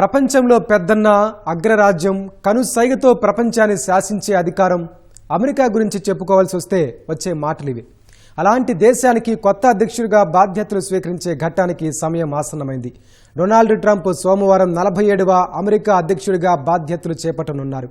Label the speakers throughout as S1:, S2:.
S1: ప్రపంచంలో పెద్దన్న అగ్రరాజ్యం కనుసైగతో ప్రపంచాన్ని శాసించే అధికారం అమెరికా గురించి చెప్పుకోవాల్సి వస్తే వచ్చే మాటలివి. అలాంటి దేశానికి కొత్త అధ్యక్షుడిగా బాధ్యతలు స్వీకరించే ఘట్టానికి సమయం ఆసన్నమైంది. డొనాల్డ్ ట్రంప్ సోమవారం నలభై ఏడవ అమెరికా అధ్యక్షుడిగా బాధ్యతలు చేపట్టనున్నారు.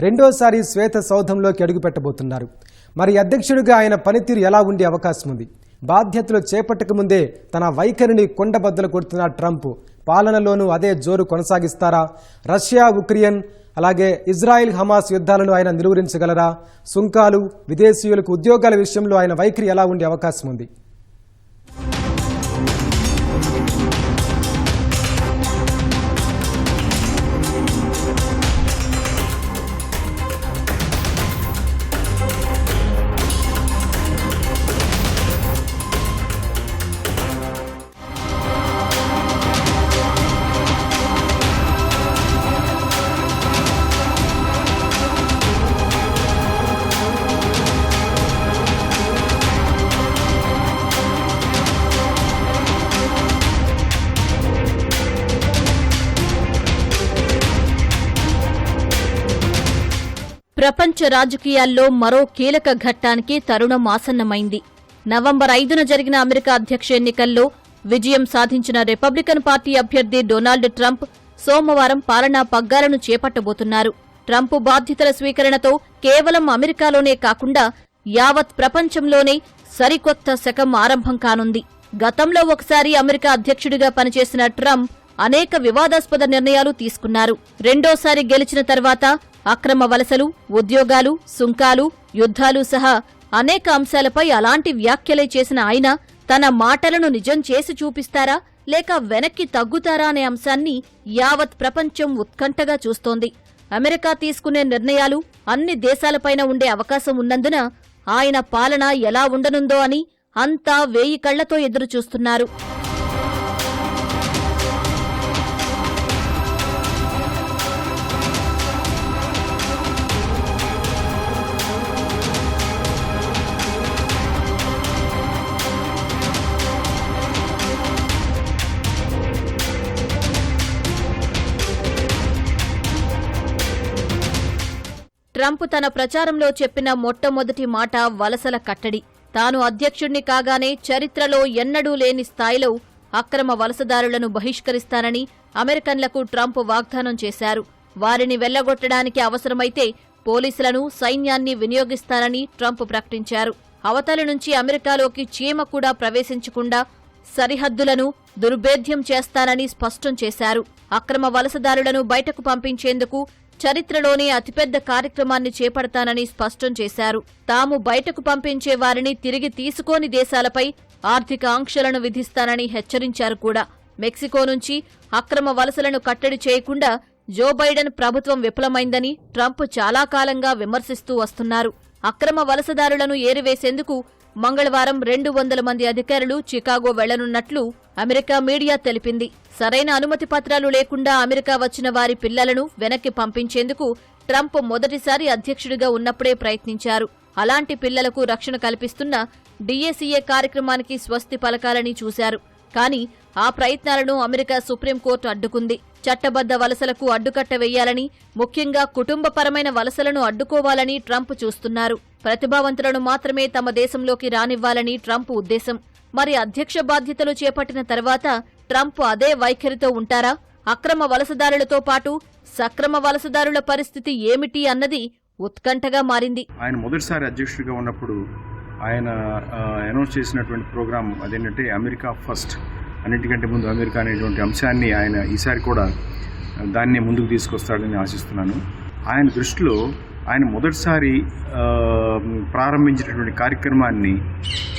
S1: రెండోసారి శ్వేత సౌధంలోకి అడుగుపెట్టబోతున్నారు. మరి అధ్యక్షుడిగా ఆయన పనితీరు ఎలా ఉండే అవకాశం ఉంది బాధ్యతలు చేపట్టక ముందే తన వైఖరిని కొండబద్దలు కొడుతున్న ట్రంప్ పాలనలోనూ అదే జోరు కొనసాగిస్తారా? రష్యా ఉక్రెయిన్ అలాగే ఇజ్రాయెల్ హమాస్ యుద్ధాలను ఆయన నిలువరించగలరా? సుంకాలు విదేశీయులకు ఉద్యోగాల విషయంలో ఆయన వైఖరి ఎలా ఉండే అవకాశం ఉంది
S2: ప్రపంచ రాజకీయాల్లో మరో కీలక ఘట్టానికి తరుణం ఆసన్నమైంది. నవంబర్ ఐదున జరిగిన అమెరికా అధ్యక్ష ఎన్నికల్లో విజయం సాధించిన రిపబ్లికన్ పార్టీ అభ్యర్థి డొనాల్డ్ ట్రంప్ సోమవారం పాలనా పగ్గాలను చేపట్టబోతున్నారు. ట్రంప్ బాధ్యతల స్వీకరణతో కేవలం అమెరికాలోనే కాకుండా యావత్ ప్రపంచంలోనే సరికొత్త శకం ఆరంభం కానుంది. గతంలో ఒకసారి అమెరికా అధ్యక్షుడిగా పనిచేసిన ట్రంప్ అనేక వివాదాస్పద నిర్ణయాలు తీసుకున్నారు. రెండోసారి గెలిచిన తర్వాత అక్రమ వలసలు ఉద్యోగాలు సుంకాలు యుద్ధాలు సహా అనేక అంశాలపై అలాంటి వ్యాఖ్యలే చేసిన ఆయన తన మాటలను నిజం చేసి చూపిస్తారా లేక వెనక్కి తగ్గుతారా అనే అంశాన్ని యావత్ ప్రపంచం ఉత్కంఠగా చూస్తోంది. అమెరికా తీసుకునే నిర్ణయాలు అన్ని దేశాలపైన ఉండే అవకాశం ఉన్నందున ఆయన పాలన ఎలా ఉండనుందో అని అంతా వేయి కళ్ళతో ఎదురుచూస్తున్నారు. ట్రంప్ తన ప్రచారంలో చెప్పిన మొట్టమొదటి మాట వలసల కట్టడి. తాను అధ్యక్షుణ్ణి కాగానే చరిత్రలో ఎన్నడూ లేని స్థాయిలో అక్రమ వలసదారులను బహిష్కరిస్తానని అమెరికన్లకు ట్రంప్ వాగ్దానం చేశారు. వారిని వెళ్ళగొట్టడానికి అవసరమైతే పోలీసులను సైన్యాన్ని వినియోగిస్తానని ట్రంప్ ప్రకటించారు. అవతలి నుంచి అమెరికాలోకి చీమ కూడా ప్రవేశించకుండా సరిహద్దులను దుర్భేద్యం చేస్తానని స్పష్టం చేశారు. అక్రమ వలసదారులను బయటకు పంపించేందుకు చరిత్రలోనే అతిపెద్ద కార్యక్రమాన్ని చేపడతానని స్పష్టం చేశారు. తాము బయటకు పంపించే వారిని తిరిగి తీసుకోని దేశాలపై ఆర్థిక ఆంక్షలను విధిస్తానని హెచ్చరించారు కూడా. మెక్సికో నుంచి అక్రమ వలసలను కట్టడి చేయకుండా జో బైడెన్ ప్రభుత్వం విఫలమైందని ట్రంప్ చాలా కాలంగా విమర్శిస్తూ వస్తున్నారు. అక్రమ వలసదారులను ఏరివేసేందుకు మంగళవారం రెండు వందల మంది అధికారులు చికాగో వెళ్ళనున్నట్లు అమెరికా మీడియా తెలిపింది. సరైన అనుమతి పత్రాలు లేకుండా అమెరికా వచ్చిన వారి పిల్లలను వెనక్కి పంపించేందుకు ట్రంప్ మొదటిసారి అధ్యక్షుడిగా ఉన్నప్పుడే ప్రయత్నించారు. అలాంటి పిల్లలకు రక్షణ కల్పిస్తున్న డీఏసీఏ కార్యక్రమానికి స్వస్తి పలకాలని చూశారు. కానీ ఆ ప్రయత్నాలను అమెరికా సుప్రీంకోర్టు అడ్డుకుంది. చట్టబద్ద వలసలకు అడ్డుకట్ట వేయాలని ముఖ్యంగా కుటుంబపరమైన వలసలను అడ్డుకోవాలని ట్రంప్ చూస్తున్నారు. ప్రతిభావంతులను మాత్రమే తమ దేశంలోకి రానివ్వాలని ట్రంప్ ఉద్దేశం. మరి అధ్యక్ష బాధ్యతలు చేపట్టిన తర్వాత ట్రంప్ అదే వైఖరితో ఉంటారా? అక్రమ వలసదారులతో పాటు సక్రమ వలసదారుల పరిస్థితి ఏమిటి అన్నది ఉత్కంఠగా మారింది.
S3: ఆయన మొదటిసారి అధ్యక్షుడిగా ఉన్నప్పుడు ఆయన అనౌన్స్ చేసినటువంటి ప్రోగ్రాం అదేంటంటే అమెరికా ఫస్ట్. అన్నిటికంటే ముందు అమెరికా అనేటువంటి అంశాన్ని ఆయన ఈసారి కూడా దాన్నే ముందుకు తీసుకొస్తాడని ఆశిస్తున్నాను. ఆయన దృష్టిలో ఆయన మొదటిసారి ప్రారంభించినటువంటి కార్యక్రమాన్ని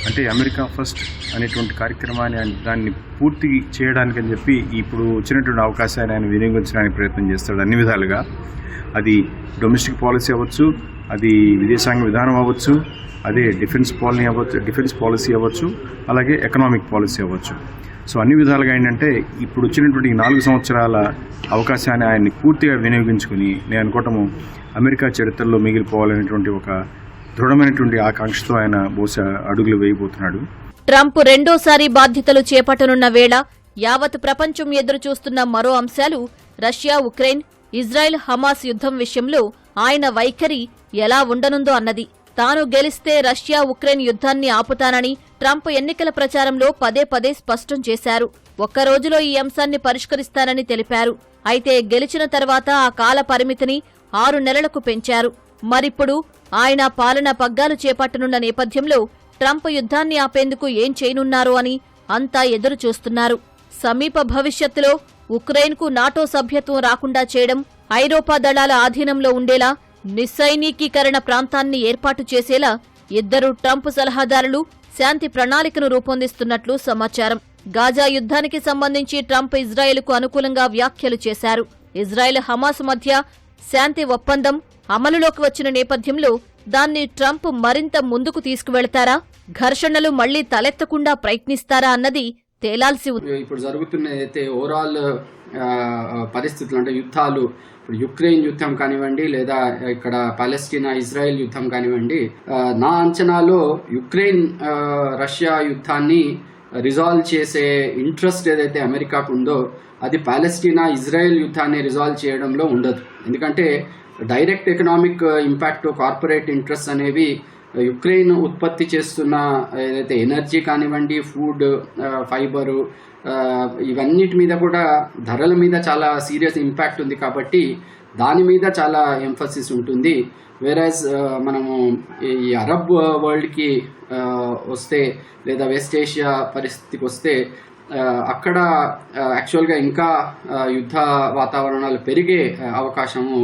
S3: అంటే అమెరికా ఫస్ట్ అనేటువంటి కార్యక్రమాన్ని దాన్ని పూర్తి చేయడానికి అని చెప్పి ఇప్పుడు వచ్చినటువంటి అవకాశాన్ని ఆయన వినియోగించడానికి ప్రయత్నం చేస్తాడు అన్ని విధాలుగా. అది డొమెస్టిక్ పాలసీ అవ్వచ్చు అది విదేశాంగ విధానం అవ్వచ్చు అదే డిఫెన్స్ పాలనీ అవ్వచ్చు డిఫెన్స్ పాలసీ అవ్వచ్చు అలాగే ఎకనామిక్ పాలసీ అవ్వచ్చు. సో అన్ని విధాలుగా ఏంటంటే ఇప్పుడు వచ్చినటువంటి నాలుగు సంవత్సరాల అవకాశాన్ని ఆయన్ని పూర్తిగా వినియోగించుకుని నేను అనుకోవటము అమెరికా చరిత్రలో మిగిలిపోవాలనేటువంటి ఒక దృఢమైనటువంటి ఆకాంక్షతో ఆయన బహుశా అడుగులు వేయబోతున్నాడు.
S2: ట్రంప్ రెండోసారి బాధ్యతలు చేపట్టనున్న వేళ యావత్ ప్రపంచం ఎదురుచూస్తున్న మరో అంశాలు రష్యా ఉక్రెయిన్ ఇజ్రాయెల్ హమాస్ యుద్ధం విషయంలో ఆయన వైఖరి ఎలా ఉండనుందో అన్నది. తాను గెలిస్తే రష్యా ఉక్రెయిన్ యుద్ధాన్ని ఆపుతానని ట్రంప్ ఎన్నికల ప్రచారంలో పదే పదే స్పష్టం చేశారు. ఒక్క రోజులో ఈ అంశాన్ని పరిష్కరిస్తానని తెలిపారు. అయితే గెలిచిన తర్వాత ఆ కాల పరిమితిని ఆరు నెలలకు పెంచారు. మరిప్పుడు ఆయన పాలన పగ్గాలు చేపట్టనున్న నేపథ్యంలో ట్రంప్ యుద్ధాన్ని ఆపేందుకు ఏం చేయనున్నారు అని అంతా ఎదురు చూస్తున్నారు సమీప భవిష్యత్తులో ఉక్రెయిన్కు నాటో సభ్యత్వం రాకుండా చేయడం ఐరోపా దళాల ఆధీనంలో ఉండేలా నిస్సైనికీకరణ ప్రాంతాన్ని ఏర్పాటు చేసేలా ఇద్దరు ట్రంప్ సలహాదారులు శాంతి ప్రణాళికను రూపొందిస్తున్నట్లు సమాచారం. గాజా యుద్ధానికి సంబంధించి ట్రంప్ ఇజ్రాయెల్కు అనుకూలంగా వ్యాఖ్యలు చేశారు. ఇజ్రాయెల్ హమాస్ మధ్య శాంతి ఒప్పందం అమలులోకి వచ్చిన నేపథ్యంలో దాన్ని ట్రంప్ మరింత ముందుకు తీసుకువెళతారా? ఘర్షణలు మళ్ళీ తలెత్తకుండా ప్రయత్నిస్తారా అన్నది తేలాల్సి ఉంది.
S4: ఇప్పుడు జరుగుతున్న అయితే ఓవరాల్ పరిస్థితులు అంటే యుద్ధాలు. ఇప్పుడు యుక్రెయిన్ యుద్ధం కానివ్వండి లేదా ఇక్కడ పాలెస్టీనా ఇజ్రాయెల్ యుద్ధం కానివ్వండి నా అంచనాలో యుక్రెయిన్ రష్యా యుద్ధాన్ని రిజాల్వ్ చేసే ఇంట్రెస్ట్ ఏదైతే అమెరికాకు ఉందో అది పాలెస్టీనా ఇజ్రాయెల్ యుద్ధాన్ని రిజాల్వ్ చేయడంలో ఉండదు. ఎందుకంటే direct economic impact corporate interest అనేవి యుక్రెయిన్ ఉత్పత్తి చేస్తున్న ఏదైతే ఎనర్జీ కానివ్వండి ఫుడ్ ఫైబరు ఇవన్నిటి మీద కూడా ధరల మీద చాలా సీరియస్ ఇంపాక్ట్ ఉంది కాబట్టి దాని మీద చాలా ఎంఫసిస్ ఉంటుంది. వేరాజ్ మనము ఈ అరబ్ వరల్డ్కి వస్తే లేదా వెస్ట్ ఏషియా పరిస్థితికి వస్తే అక్కడ యాక్చువల్గా ఇంకా యుద్ధ వాతావరణాలు పెరిగే అవకాశము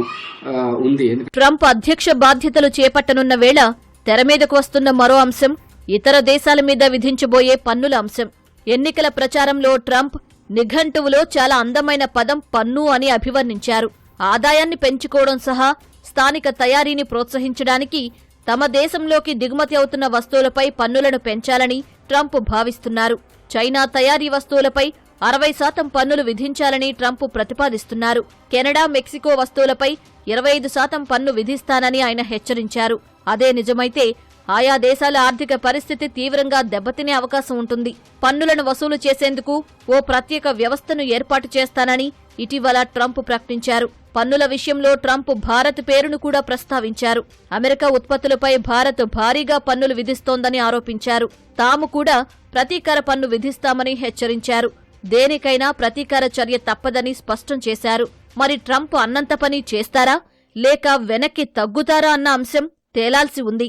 S4: ఉంది.
S2: ట్రంప్ అధ్యక్ష బాధ్యతలు చేపట్టనున్న వేళ తెర మీదకు వస్తున్న మరో అంశం ఇతర దేశాల మీద విధించబోయే పన్నుల అంశం. ఎన్నికల ప్రచారంలో ట్రంప్ నిఘంటువులో చాలా అందమైన పదం పన్ను అని అభివర్ణించారు. ఆదాయాన్ని పెంచుకోవడం సహా స్థానిక తయారీని ప్రోత్సహించడానికి తమ దేశంలోకి దిగుమతి అవుతున్న వస్తువులపై పన్నులను పెంచాలని ట్రంప్ భావిస్తున్నారు. చైనా తయారీ వస్తువులపై అరవై శాతం పన్నులు విధించాలని ట్రంప్ ప్రతిపాదిస్తున్నారు. కెనడా మెక్సికో వస్తువులపై ఇరవై ఐదు శాతం పన్ను విధిస్తానని ఆయన హెచ్చరించారు. అదే నిజమైతే ఆయా దేశాల ఆర్థిక పరిస్థితి తీవ్రంగా దెబ్బతినే అవకాశం ఉంటుంది. పన్నులను వసూలు చేసేందుకు ఓ ప్రత్యేక వ్యవస్థను ఏర్పాటు చేస్తానని ఇటీవల ట్రంప్ ప్రకటించారు. పన్నుల విషయంలో ట్రంప్ భారత్ పేరును కూడా ప్రస్తావించారు. అమెరికా ఉత్పత్తులపై భారత్ భారీగా పన్నులు విధిస్తోందని ఆరోపించారు. తాము కూడా ప్రతీకార పన్ను విధిస్తామని హెచ్చరించారు. దేనికైనా ప్రతీకార చర్య తప్పదని స్పష్టం చేశారు. మరి ట్రంప్ అన్నంత పని చేస్తారా? లేక వెనక్కి తగ్గుతారా అన్న అంశం తేలాల్సి ఉంది.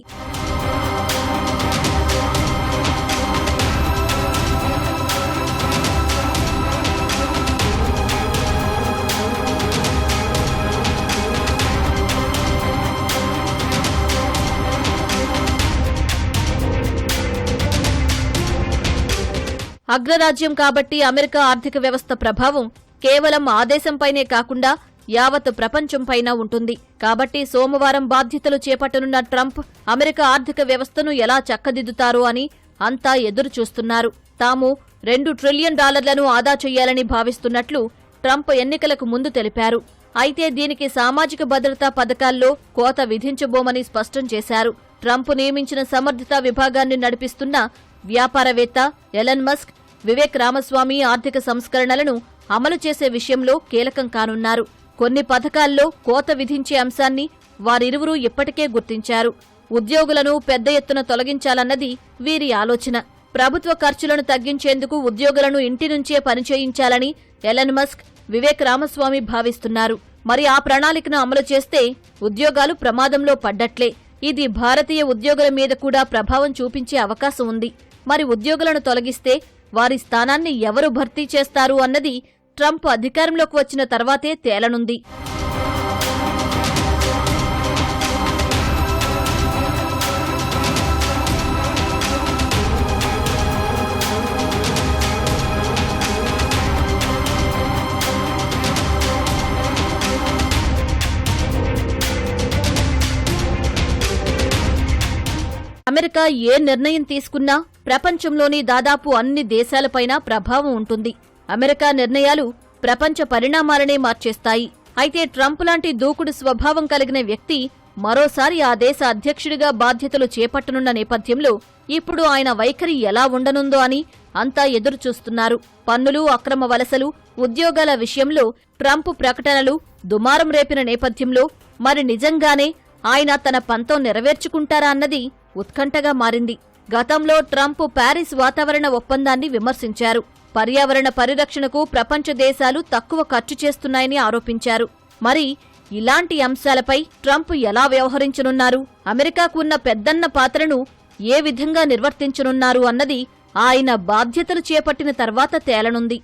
S2: అగ్రరాజ్యం కాబట్టి అమెరికా ఆర్థిక వ్యవస్థ ప్రభావం కేవలం ఆ దేశంపైనే కాకుండా యావత్ ప్రపంచంపైన ఉంటుంది. కాబట్టి సోమవారం బాధ్యతలు చేపట్టనున్న ట్రంప్ అమెరికా ఆర్థిక వ్యవస్థను ఎలా చక్కదిద్దుతారో అని అంతా ఎదురుచూస్తున్నారు. తాము రెండు ట్రిలియన్ డాలర్లను ఆదా చేయాలని భావిస్తున్నట్లు ట్రంప్ ఎన్నికలకు ముందు తెలిపారు. అయితే దీనికి సామాజిక భద్రతా పథకాల్లో కోత విధించబోమని స్పష్టం చేశారు. ట్రంప్ నియమించిన సమర్థత విభాగాన్ని నడిపిస్తున్న వ్యాపారవేత్త ఎలన్ మస్క్ వివేక్ రామస్వామి ఆర్థిక సంస్కరణలను అమలు చేసే విషయంలో కీలకం కానున్నారు. కొన్ని పథకాల్లో కోత విధించే అంశాన్ని వారిరువురూ ఇప్పటికే గుర్తించారు. ఉద్యోగులను పెద్ద ఎత్తున తొలగించాలన్నది వీరి ఆలోచన. ప్రభుత్వ ఖర్చులను తగ్గించేందుకు ఉద్యోగులను ఇంటి నుంచే పనిచేయించాలని ఎలన్ మస్క్ వివేక్ రామస్వామి భావిస్తున్నారు. మరి ఆ ప్రణాళికను అమలు చేస్తే ఉద్యోగాలు ప్రమాదంలో పడ్డట్లే. ఇది భారతీయ ఉద్యోగుల మీద కూడా ప్రభావం చూపించే అవకాశం ఉంది. మరి ఉద్యోగులను తొలగిస్తే వారి స్థానాన్ని ఎవరు భర్తీ చేస్తారు అన్నది ట్రంప్ అధికారంలోకి వచ్చిన తర్వాతే తేలనుంది. అమెరికా ఏ నిర్ణయం తీసుకున్నా ప్రపంచంలోని దాదాపు అన్ని దేశాలపైన ప్రభావం ఉంటుంది. అమెరికా నిర్ణయాలు ప్రపంచ పరిణామాలనే మార్చేస్తాయి. అయితే ట్రంప్ లాంటి దూకుడు స్వభావం కలిగిన వ్యక్తి మరోసారి ఆ దేశ అధ్యక్షుడిగా బాధ్యతలు చేపట్టనున్న నేపథ్యంలో ఇప్పుడు ఆయన వైఖరి ఎలా ఉండనుందో అని అంతా ఎదురుచూస్తున్నారు. పన్నులు అక్రమ వలసలు ఉద్యోగాల విషయంలో ట్రంప్ ప్రకటనలు దుమారం రేపిన నేపథ్యంలో మరి నిజంగానే ఆయన తన పంతం నెరవేర్చుకుంటారా అన్నది ఉత్కంఠగా మారింది. గతంలో ట్రంప్ ప్యారిస్ వాతావరణ ఒప్పందాన్ని విమర్శించారు. పర్యావరణ పరిరక్షణకు ప్రపంచ దేశాలు తక్కువ ఖర్చు చేస్తున్నాయని ఆరోపించారు. మరి ఇలాంటి అంశాలపై ట్రంప్ ఎలా వ్యవహరించనున్నారు? అమెరికాకు ఉన్న పెద్దన్న పాత్రను ఏ విధంగా నిర్వర్తించనున్నారు అన్నది ఆయన బాధ్యతలు చేపట్టిన తర్వాత తేలనుంది.